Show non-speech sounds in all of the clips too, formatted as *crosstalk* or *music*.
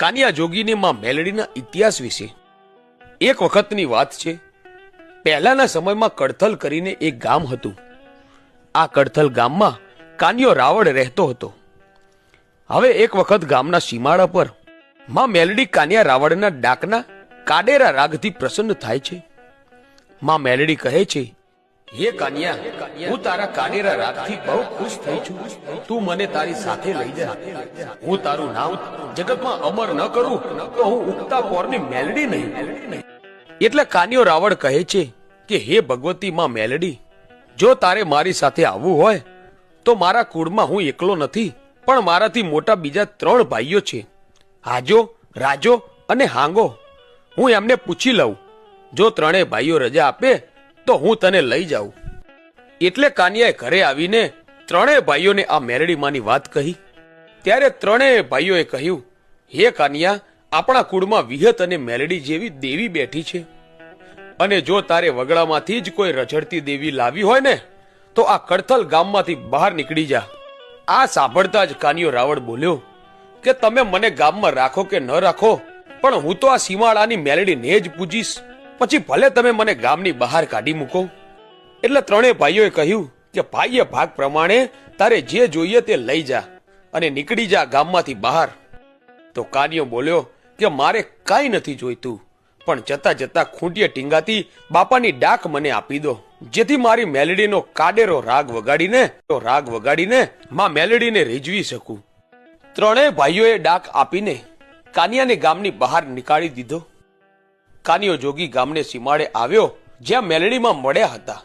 કાનિયા જોગીની માં મેલડીના ઇતિહાસ વિશે. એક વખતની વાત છે, પહેલાના સમયમાં કડથલ કરીને એક ગામ હતું. આ કડથલ ગામમાં કાનિયો રાવળ રહેતો હતો. હવે એક વખત ગામના સીમાડા પરમાં મેલડી કાનિયા રાવળના ડાકના કાડેરા રાગથી પ્રસન્ન થાય છે. માં મેલડી કહે છે હે કાન્યા, હું તારા કાડેરા રાગથી બહુ ખુશ થઈ છું. તું મને તારી સાથે લઈ જા. હું તારું નામ જગતમાં અમર ન કરું, તો હું ઉગતા પોરની મેલડી નહીં. એટલે કાનિયો રાવળ કહે છે કે, હે ભગવતી માં મેલડી, જો તારે મારી સાથે આવવું હોય, તો મારા કુળમાં હું એકલો નથી, પણ મારાથી મોટા બીજા ત્રણ ભાઈઓ છે. હાજો, રાજો અને હાંગો. હું એમને પૂછી લઉં. જો ત્રણેય ભાઈઓ રજા આપે તો હું તને લઈ જાઉં. એટલે કાનિયાએ ઘરે આવીને ત્રણેય ભાઈઓને આ મેરડીમાંની વાત કહી. ત્યારે ત્રણેય ભાઈઓએ કહ્યું, હે કાનિયા, આપણા કુળમાં વિહત અને મેલડી જેવી દેવી બેઠી છે. અને જો તારે વગડામાંથી જ કોઈ રઝળતી દેવી લાવી હોય ને, તો આ કડથલ ગામમાંથી બહાર નીકળી જા. આ સાંભળતા જ કાનિયો રાવળ બોલ્યો, કે તમે મને ગામમાં રાખો કે ન રાખો, પણ હું તો આ સીમાડાની મેલડીને જ પૂજીશ. પછી ભલે તમે મને ગામની બહાર કાઢી મૂકો. એટલે ત્રણેય ભાઈઓએ કહ્યું કે ભાઈએ ભાગ પ્રમાણે તારે જે જોઈએ તે લઈ જા અને નીકળી જા ગામમાંથી બહાર. તો કાનિયો બોલ્યો કે મારે કાંઈ નથી જોઈતું, પણ જતા જતા ખૂંટીએ ટીંગાતી બાપાની ડાક મને આપી દો. જેથી મારી મેલડીનો કાડેરો રાગ વગાડીને, તો રાગ વગાડીને માં મેલડીને રીઝવી શકું. ત્રણેય ભાઈઓએ ડાક આપીને કાનિયાને ગામની બહાર નીકાળી દીધો. કાનિયો જોગી ગામને સીમાડે આવ્યો, જ્યાં મેલડીમાં મળ્યા હતા.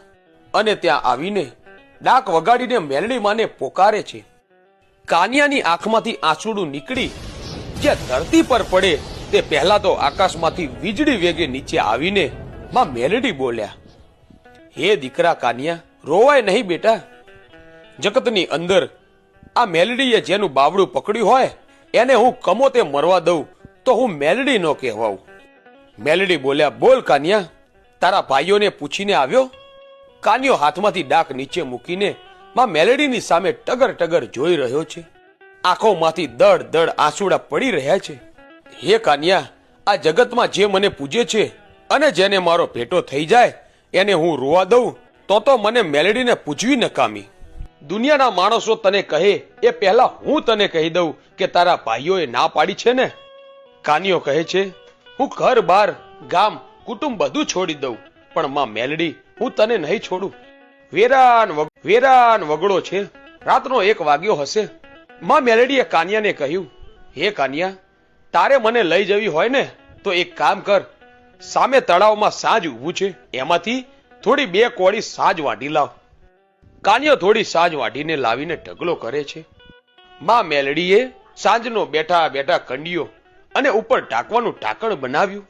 અને ત્યાં આવીને ડાક વગાડીને મેલડી પોકારે છે. કાનિયાની આંખમાંથી આંસુડું નીકળી જે ધરતી પર પડે તે પહેલા તો આકાશમાંથી વીજળી વેગે નીચે આવીને માં મેલડી બોલ્યા, હે દીકરા કાનિયા, રોવાય નહીં બેટા. જગતની અંદર આ મેલડીએ જેનું બાવડું પકડ્યું હોય, એને હું કમોતે મરવા દઉં તો હું મેલડી નો કહેવાઉં. મેલડી બોલ્યા, બોલ કાનિયા. તારા ભાઈઓને પૂછીને આવ્યો, કાનિયો હાથમાંથી ડાક નીચે મૂકીને માં મેલડીની સામે ટગર ટગર જોઈ રહ્યો છે. આંખોમાંથી દડ દડ આંસુડા પડી રહ્યા છે. હે કાનિયા, આ જગતમાં જે મને પૂજે છે અને જેને મારો ભેટો થઈ જાય, એને હું રોવા દઉં, તો તો મને મેલડીને પૂજવી નકામી. દુનિયાના માણસો તને કહે, એ પહેલા હું તને કહી દઉં કે તારા ભાઈઓએ ના પાડી છે ને? કાનિયો કહે છે હું ઘર, બાર, ગામ, કુટુંબ બધું છોડી દઉં. પણ માં મેલડી, હું તને નહીં છોડું. વેરાન વેરાન વગડો છે. રાતનો એક વાગ્યો હશે. માં મેલડીએ કાનિયાને કહ્યું, હે કાનિયા, તારે મને લઈ જવી હોય ને, તો એક કામ કર. સામે તળાવમાં સાજ ઊભું છે. એમાંથી થોડી બે કોળી સાજ વાટી લાવ. કાનિયો થોડી સાજ વાટીને લાવીને ઢગલો કરે છે. માં મેલડીએ સાંજનો બેઠા બેઠા કંડિયો અને ઉપર ઢાંકવાનું ઢાંકણ બનાવ્યું.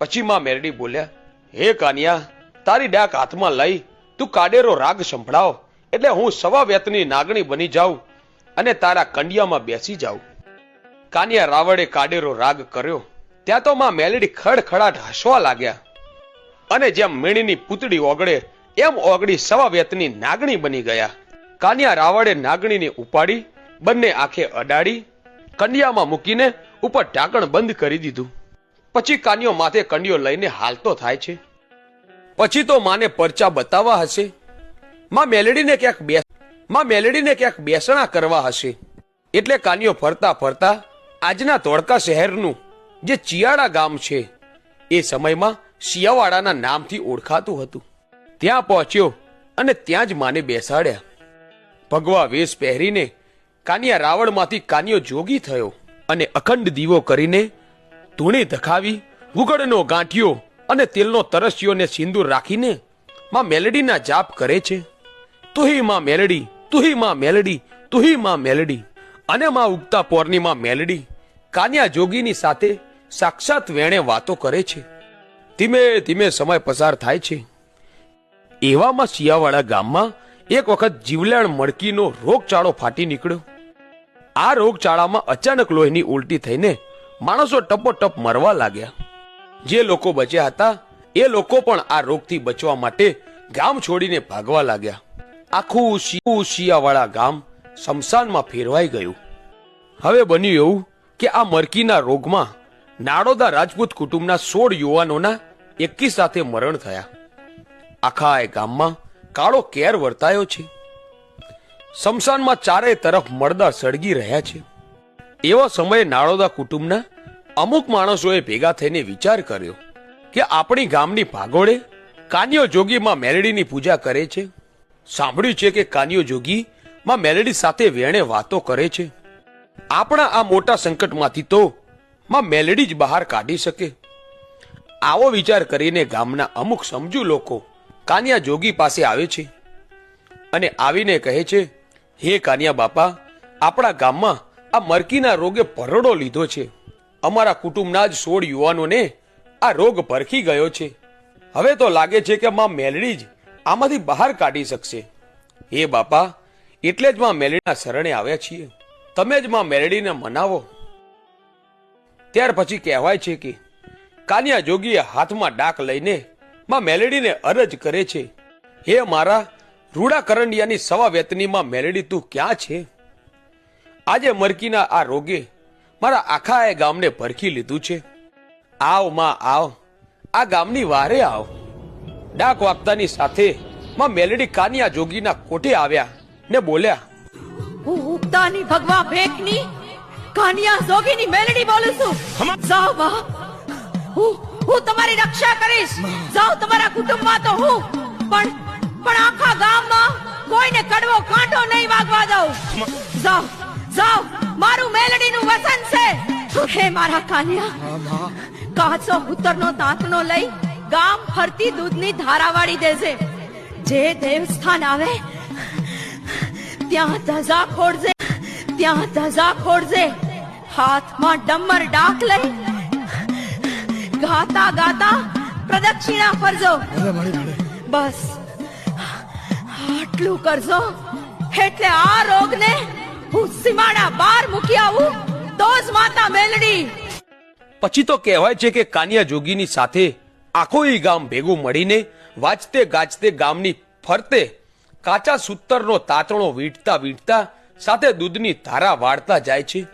પછી માં મેરડી બોલ્યા, હે કાનિયા, તારી ડાક હાથમાં લઈ, તું કાડેરો રાગ સંભળાવ, એટલે હું સવા વેતની નાગણી બની જાઉં અને તારા કંડિયામાં બેસી જાઉં. કાનિયા રાવળે કાડેરો રાગ કર્યો. ત્યાં તો માં મેલડી ખડખડાટ હસવા લાગ્યા. અને જેમ મીણીની પૂતળી ઓગળે, એમ ઓગળી સવા વેતની નાગણી બની ગયા. કાનિયા રાવળે નાગણીને ઉપાડી, બંને આંખે અડાડી, કંડિયામાં મૂકીને ઉપર ઢાંકણ બંધ કરી દીધું. પછી કાનિયો માથે કંડિયો લઈને હાલતો થાય છે. પછી તો માને પરચા બતાવવા હશે. માં મેલડીને ક્યાંક બેસમાં મેલડીને ક્યાંક બેસણા કરવા હશે. એટલે કાનિયો ફરતા ફરતા આજના ધોળકા શહેરનું જે ચિયાડા ગામ છે, એ સમયમાં શિયાવાડાના નામથી ઓળખાતું હતું. ત્યાં પહોંચ્યો અને ત્યાં જ માને બેસાડ્યા. ભગવા વેશ પહેરીને કાનિયા રાવણમાંથી કાનિયો જોગી થયો. અને અખંડ દીવો કરીને ધૂણી ધખાવી ગુગળનો ગાંઠિયો અને તેલનો તરસ્યોને સિંદૂર રાખીને માં મેલડીના જાપ કરે છે. તુહી માં મેલડી, તુહી માં મેલડી, તુહી માં મેલડી. અને માં ઉગતા પોરની માં મેલડી કાન્યા જોગીની સાથે સાક્ષાત વેણે વાતો કરે છે. ધીમે ધીમે સમય પસાર થાય છે. એવામાં શિયાવાળા ગામમાં એક વખત જીવલેણ મડકીનો રોગચાળો ફાટી નીકળ્યો. આ રોગચાળામાં અચાનક લોહીની ઉલટી થઈને માણસો ટપોટપ મરવા લાગ્યા. જે લોકો બચ્યા હતા, એ લોકો પણ આ રોગથી બચવા માટે ગામ છોડીને ભાગવા લાગ્યા. આખું શિયું શિયાવાળા ગામ શમશાનમાં ફેરવાઈ ગયું. હવે બન્યું એવું કે આ મરકીના રોગમાં નાડોદા રાજપૂત કુટુંબના સોળ યુવાનોના એકી સાથે મરણ થયા. આખા એ ગામમાં કાળો કેર વર્તાયો છે. શમશાનમાં ચારે તરફ મળદા સળગી રહ્યા છે. એવા સમયે નાળોદા કુટુંબના અમુક માણસોએ ભેગા થઈને વિચાર કર્યો કે આપણી ગામની ભાગોળે કાનિયો જોગીમાં મેલડીની પૂજા કરે છે. સાંભળ્યું છે કે કાનિયો જોગી માં મેલડી સાથે વેણે વાતો કરે છે. આપણા આ મોટા સંકટમાંથી તો માં મેલડી જ બહાર કાઢી શકે. આવો વિચાર કરીને ગામના અમુક સમજુ લોકો કાનિયા જોગી પાસે આવે છે અને આવીને કહે છે હે કાનિયા બાપા, આપણા ગામમાં આ મરકીના રોગે ભરડો લીધો છે. અમારા કુટુંબના જ સોળ યુવાનોને આ રોગ પરખી ગયો છે. હવે તો લાગે છે કે માં મેલડી જ આમાંથી બહાર કાઢી શકશે. હે બાપા, એટલે જ માં મેલડીના શરણે આવ્યા છીએ. તમે જ માં મેલડીને મનાવો. ત્યાર પછી કહેવાય છે કે કાનિયા જોગીએ હાથમાં ડાક લઈને માં મેલેડીને અરજ કરે છે. હે મારા રૂડા કરંડિયાની સવા વેતનીમાં મેલેડી તું ક્યાં છે? આજે મરકીના આ રોગે મારા આખા એ ગામને ભરખી લીધું છે. આવમાં આવ. આ ગામની વારે આવ. ડાક વાગતાની સાથે માં મેલેડી કાનિયા જોગીના કોઠે આવ્યા ને બોલ્યા હું ઉગતાની ભગવા ભેખની કાનિયા જોગીની મેલડી બોલું છું. જાઓ બા. હું હું તમારી રક્ષા કરીશ. જાઓ તમારા કુટુંબમાં તો હું. પણ પણ આખા ગામમાં કોઈને કડવો કાંટો નહીં વાગવા દઉં. જાઓ જાઓ મારું મેલડીનું વસન છે. હે મારા કાનિયા કાચો ઉત્તરનો દાંતનો લઈ ગામ ફરતી દૂધની ધારા વાળી દેજે. જે દેવસ્થાન આવે ત્યાં ધજા ખોડજે ત્યાં ધજા ખોડજે હાથમાં ડમર ડાક લઈ ગાતા ગાતા પ્રદક્ષિણા ફરજો. બસ. આટલું કરશો? એટલે આ રોગને હું સીમાડા બાર મૂકી આવું? તો માતા મેલડી. પછી તો કહેવાય છે કે કાનિયા જોગીની સાથે આખો ઈ ગામ ભેગું મળીને વાંચતે ગાજતે ગામની ફરતે કાચા સૂતરનો તાતણો વીંટતા વીંટતા સાથે દૂધની ધારા વાળતા જાય છે.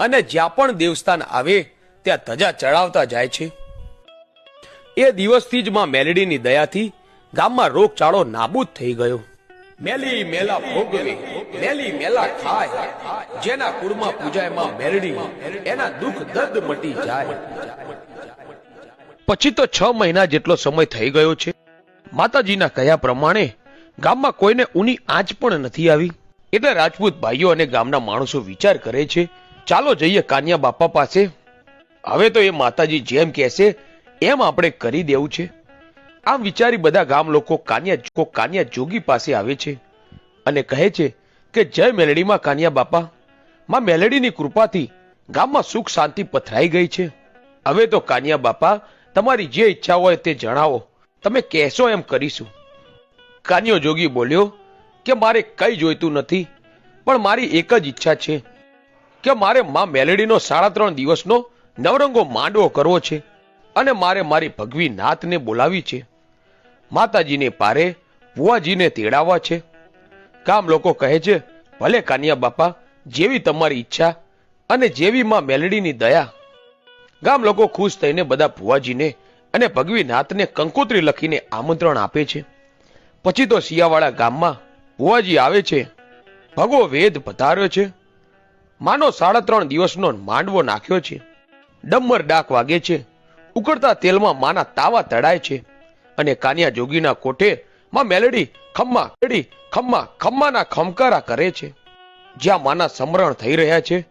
અને જ્યાં પણ દેવસ્થાન આવે, ત્યાં ધજા ચડાવતા જાય છે. એ દિવસથી જ માં મેલડીની દયાથી ગામમાં રોગચાળો નાબૂદ થઈ ગયો. મેલી મેલા ભોગવી, મેલી મેલા ખાય. જેના કુળમાં પૂજાયમાં મેરડી, એના દુઃખ દર્દ મટી જાય. પછી તો છ મહિના જેટલો સમય થઈ ગયો છે. માતાજીના કહ્યા પ્રમાણે ગામમાં કોઈને ઊની આંચ પણ નથી આવી. એટલે રાજપૂત ભાઈઓ અને ગામના માણસો વિચાર કરે છે, ચાલો જઈએ કાનિયા બાપા પાસે. હવે તો એ માતાજી જેમ કહેશે, એમ આપણે કરી દેવું છે. આમ વિચારી બધા ગામ લોકો કાનિયા કાનિયા જોગી પાસે આવે છે અને કહે છે કે, જય મેલડીમાં કાનિયા બાપા. માં મેલડીની કૃપાથી ગામમાં સુખ શાંતિ પથરાઈ ગઈ છે. હવે તો કાનિયા બાપા, તમારી જે ઈચ્છા હોય તે જણાવો. તમે કહેશો એમ કરીશું. કાનિયો જોગી બોલ્યો, કે મારે કઈ જોઈતું નથી, પણ મારી એક જ ઈચ્છા છે કે મારે માં મેલડીનો સાડા ત્રણ દિવસનો નવરંગો માંડવો કરવો છે અને મારે મારી ભગવી નાથને બોલાવી છે. માતાજીને પારે, ભુવાજીને તેડાવવા છે. ગામ લોકો કહે છે, ભલે કાનિયા બાપા, જેવી તમારી ઈચ્છા અને જેવી માં મેલડીની દયા. ગામ લોકો ખુશ થઈને બધા ભુવાજીને અને ભગવી નાથને કંકોત્રી લખીને આમંત્રણ આપે છે. પછી તો શિયાવાળા ગામમાં ભુવાજી આવે છે. ભગવો વેદ પધાર્યો છે. માનો સાડા ત્રણ દિવસનો માંડવો નાખ્યો છે. ડમ્મર ડાક વાગે છે. ઉકળતા તેલમાં માના તાવા તળાય છે. અને કાનિયા જોગીના કોઠે માં મેલડી, ખમ્મા મેલડી, ખમ્મા, ખમ્માના ખમકારા કરે છે. જ્યાં માના સમરણ થઈ રહ્યા છે,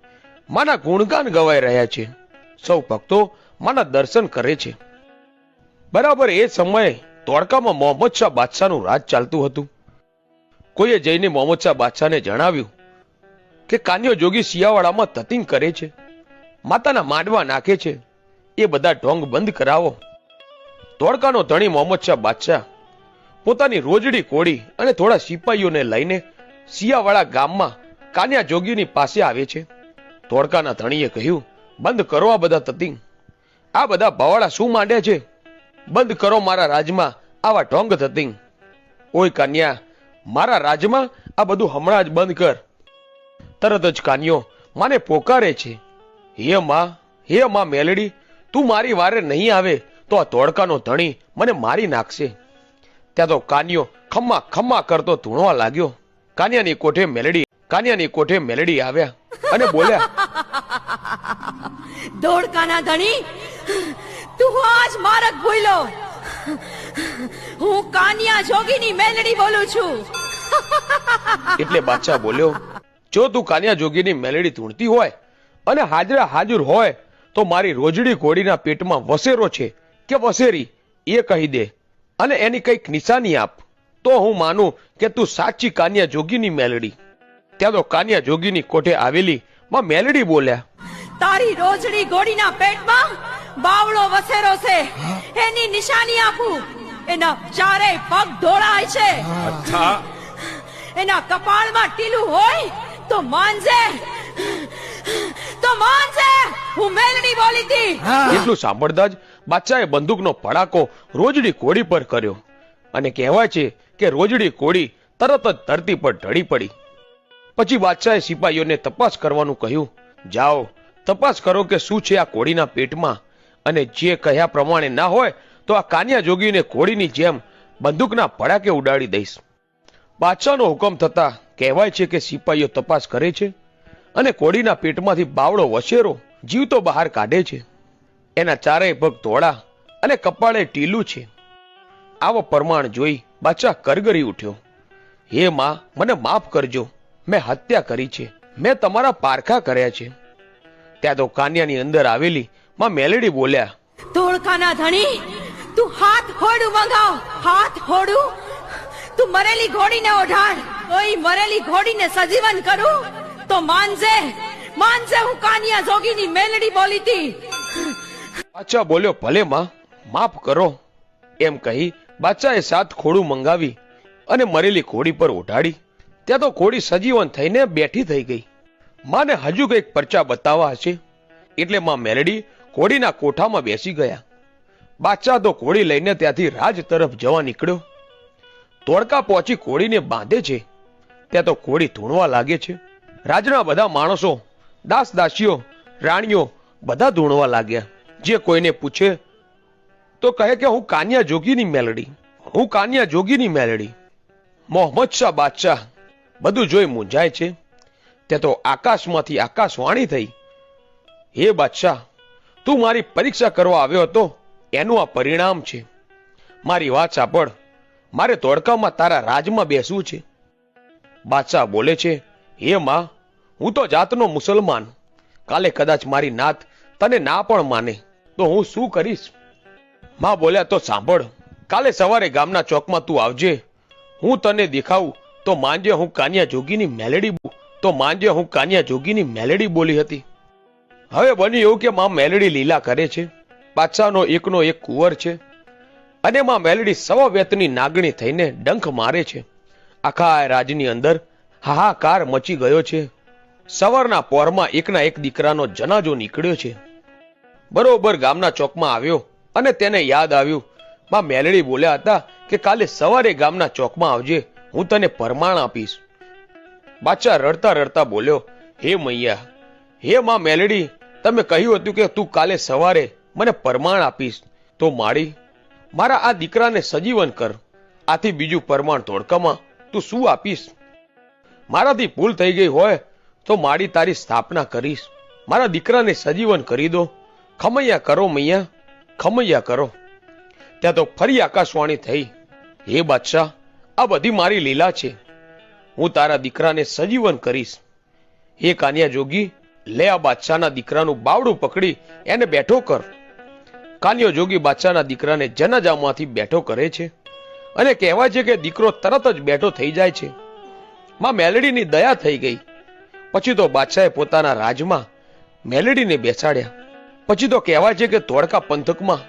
માના ગુણગાન ગવાઈ રહ્યા છે. સૌ ભક્તો માના દર્શન કરે છે. બરાબર એ સમયે તોડકામાં મોહમ્મદ શાહ બાદશાહનું રાજ ચાલતું હતું. કોઈએ જઈને મોહમ્મદ શાહ બાદશાહને જણાવ્યું કે કાન્યો જોગી શિયાવાડામાં તતિંગ કરે છે. માતાના માંડવા નાખે છે. એ બધા ઢોંગ બંધ કરાવો. તોડકાનો ધણી મોહમ્મદ શાહ બાદશાહ. પોતાની રોજડી કોડી અને થોડા સિપાહીઓને લઈને શિયાવાળા ગામમાં કાન્યા જોગીની પાસે આવે છે. ધોળકાના ધણીએ કહ્યું, બંધ કરો આ બધા તતિંગ. આ બધા ભવાડા શું માંડે છે? બંધ કરો મારા રાજમાં આવા ઢોંગ તતિંગ. ઓય કાન્યા, મારા રાજમાં આ બધું હમણાં જ બંધ કર. તરત જ કાન્યો, માને પોકારે છે. હે માં હે માં મેલડી, તું મારી વારે નહીં આવે. તો આ ધોળકાનો ધણી મને મારી નાખશે. ત્યાં તો કાનિયો ખમ્મા ખમ્મા કરતો ધૂણવા લાગ્યો. કાનિયાની કોઠે મેલડી કાનિયાની કોઠે મેલડી આવ્યા અને બોલ્યા *laughs* ધોળકાના ધણી તું આજ મારક ભૂલો. હું કાનિયા જોગીની મેલડી બોલું છું. *laughs* એટલે બાદશાહ બોલ્યો જો તું કાનિયા જોગીની મેલડી ધૂણતી હોય અને હાજરા હાજર હોય તો મારી રોજડી ઘોડીના પેટમાં વસેરો છે. કે વસેરી એ કહી દે. અને એની કંઈક નિશાની આપ. તો હું માનું કે તું સાચી કાન્યા જોગીની મેલડી. ત્યાં તો કાન્યા જોગીની કોઠે આવેલી માં મેલડી બોલ્યા. તારી રોજડી ઘોડીના પેટમાં બાવળો વસેરો છે. એની નિશાની આપું. એના ચારે પગ ધોળાય છે. એના કપાળમાં ટીલું હોય તો માનજે તો માનજે હું મેલડી બોલી હતી. એટલું સાંભળતા જ બાદશાહે બંદૂકનો પડાકો રોજડી કોળી પર કર્યો અને કહેવાય છે કે રોજડી કોળી તરત જ ધરતી પર ઢળી પડી. પછી બાદશાહે સિપાહીઓને તપાસ કરવાનું કહ્યું, જાઓ, તપાસ કરો કે શું છે આ કોળીના પેટમાં અને જે કહ્યા પ્રમાણે ના હોય તો આ કાન્યા જોગીને કોળીની જેમ બંદૂકના પડાકે ઉડાડી દઈશ. બાદશાહનો હુકમ થતા કહેવાય છે કે સિપાહીઓ તપાસ કરે છે અને કોડીના પેટમાંથી બાવળો વસેરો જીવતો બહાર કાઢે છે. એના ચારેય પગ ધોળા અને કપાળે ટીલું છે. આવો પરમાણ જોઈ બાચા કરગરી ઉઠ્યો. હે માં, મને માફ કરજો. મેં હત્યા કરી છે. મેં તમારા પારખા કર્યા છે. ત્યાં તો કાન્યાની અંદર આવેલી માં મેલેડી બોલ્યા, ધોળકાના ધણી, તું હાથ હોડું મંગાવ. હાથ હોડું? તું મરેલી ઘોડીને ઓઢાડ કોઈ મરેલી ઘોડીને સજીવન કરું? તો માનજે માનજે હું કાનિયા જોગીની મેલડી બોલી બાદશાહ બોલ્યો, ભલે માં, માફ કરો. એમ કહી બાચાએ સાત ખોડું મંગાવી અને મરેલી ઘોડી પર ઓઢાડી. ત્યાં તો ઘોડી સજીવન થઈને બેઠી થઈ ગઈ. માને હજુ કંઈક પરચા બતાવવા હશે? એટલે માં મેલડી ઘોડીના કોઠામાં બેસી ગયા. બાદશાહ તો ઘોડી લઈને ત્યાંથી રાજ તરફ જવા નીકળ્યો. તોડકા પહોંચી ઘોડીને બાંધે છે. ત્યાં તો ઘોડી ધૂણવા લાગે છે. રાજના બધા માણસો દાસ દાસીઓ રાણીઓ બધા ધૂણવા લાગ્યા. જે કોઈને પૂછે, તો કહે કે હું કાન્યા જોગીની મેલડી, હું કાન્યા જોગીની મેલડી. મોહમ્મદ શાહ બાદશાહ, બધું જોઈ મૂંઝાય છે. તે તો આકાશમાંથી આકાશવાણી થઈ. હે બાદશાહ, તું મારી પરીક્ષા કરવા આવ્યો હતો, એનું આ પરિણામ છે. મારી વાત સાંભળ, મારે તોડકામાં તારા રાજમાં બેસવું છે. બાદશાહ બોલે છે, હે માં, હું તો જાતનો મુસલમાન. કાલે કદાચ મારી નાત તને ના પણ માને. તો હું શું કરીશ? માં બોલ્યા, તો સાંભળ, કાલે સવારે ગામના ચોકમાં તું આવજે. હું તને દેખાવું, તો માંજે હું કાન્યા જોગીની મેલેડી તો માંજે હું કાન્યા જોગીની મેલેડી બોલી હતી. હવે બન્યું એવું કે માં મેલેડી લીલા કરે છે, બાદશાહનો એકનો એક કુંવર છે, અને માં મેલડી સવા વેતની નાગણી થઈને ડંખ મારે છે. આખા રાજની અંદર હાહાકાર મચી ગયો છે. સવારના પોરમાં એકના એક દીકરાનો જનાજો નીકળ્યો છે. બરોબર ગામના ચોકમાં આવ્યો અને તેને યાદ આવ્યું. માં મેલડી બોલ્યા હતા કે કાલે સવારે ગામના ચોકમાં આવજે, હું તને પરમાણ આપીશ. બાચા રડતા રડતા બોલ્યો, હે મૈયા, હે માં મેલડી, તમે કહ્યું હતું કે તું કાલે સવારે મને પરમાણ આપીશ. તો માળી મારા આ દીકરાને સજીવન કર. આથી બીજું પરમાણ ધોળકામાં તું શું આપીશ? મારાથી ભૂલ થઈ ગઈ હોય તો મારી તારી સ્થાપના કરીશ. મારા દીકરાને સજીવન કરી દો. ખમૈયા કરો મૈયા, ખમૈયા કરો. ત્યાં તો ફરી આકાશવાણી થઈ. હે બાદશાહ, આ બધી મારી લીલા છે. હું તારા દીકરાને સજીવન કરીશ. હે કાનિયા જોગી, લે આ બાદશાહના દીકરાનું બાવડું પકડી, એને બેઠો કર. કાનિયો જોગી બાદશાહના દીકરાને જનાજામાંથી બેઠો કરે છે. અને કહેવાય છે કે દીકરો તરત જ બેઠો થઈ જાય છે. માં મેલડીની દયા થઈ ગઈ. પછી તો બાદશાહે પોતાના રાજમાં મેલડીને બેસાડ્યા. પછી તો કહેવાય છે કે ધોળકા પંથકમાં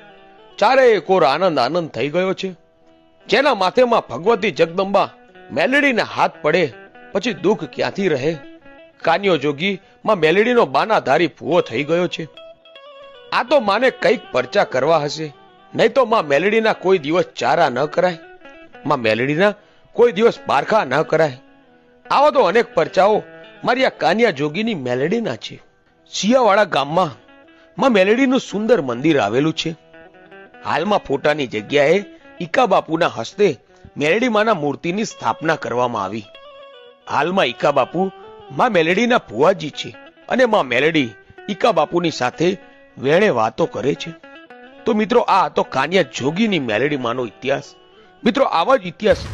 ચારેય કોર આનંદ આનંદ થઈ ગયો છે. જેના માથેમાં ભગવતી જગદંબા મેલડીને હાથ પડે, પછી દુઃખ ક્યાંથી રહે? કાન્યો જોગી માં મેલેડીનો બાનાધારી ભૂવો થઈ ગયો છે. આ તો માને કંઈક પરચા કરવા હશે, નહીં તો માં મેલડીના કોઈ દિવસ ચારા ન કરાય. માં મેલડીના કોઈ દિવસ પારખા ન કરાય. આવા તો અનેક પરચાઓ મારી આ કાન્યા જોગીની મેલેડીના છે. શિયાવાળા ગામમાં માં મેલેડીનું સુંદર મંદિર આવેલું છે. હાલમાં ફોટાની જગ્યાએ ઈકા બાપુના હસ્તે મેલેડી માના મૂર્તિની સ્થાપના કરવામાં આવી. હાલમાં ઈકા બાપુ માં મેલેડીના ભુવાજી છે અને માં મેલેડી ઈકા બાપુની સાથે વેણે વાતો કરે છે. તો મિત્રો આ હતો કાન્યા જોગીની મેલેડી માનો ઇતિહાસ. મિત્રો આવા જ ઇતિહાસ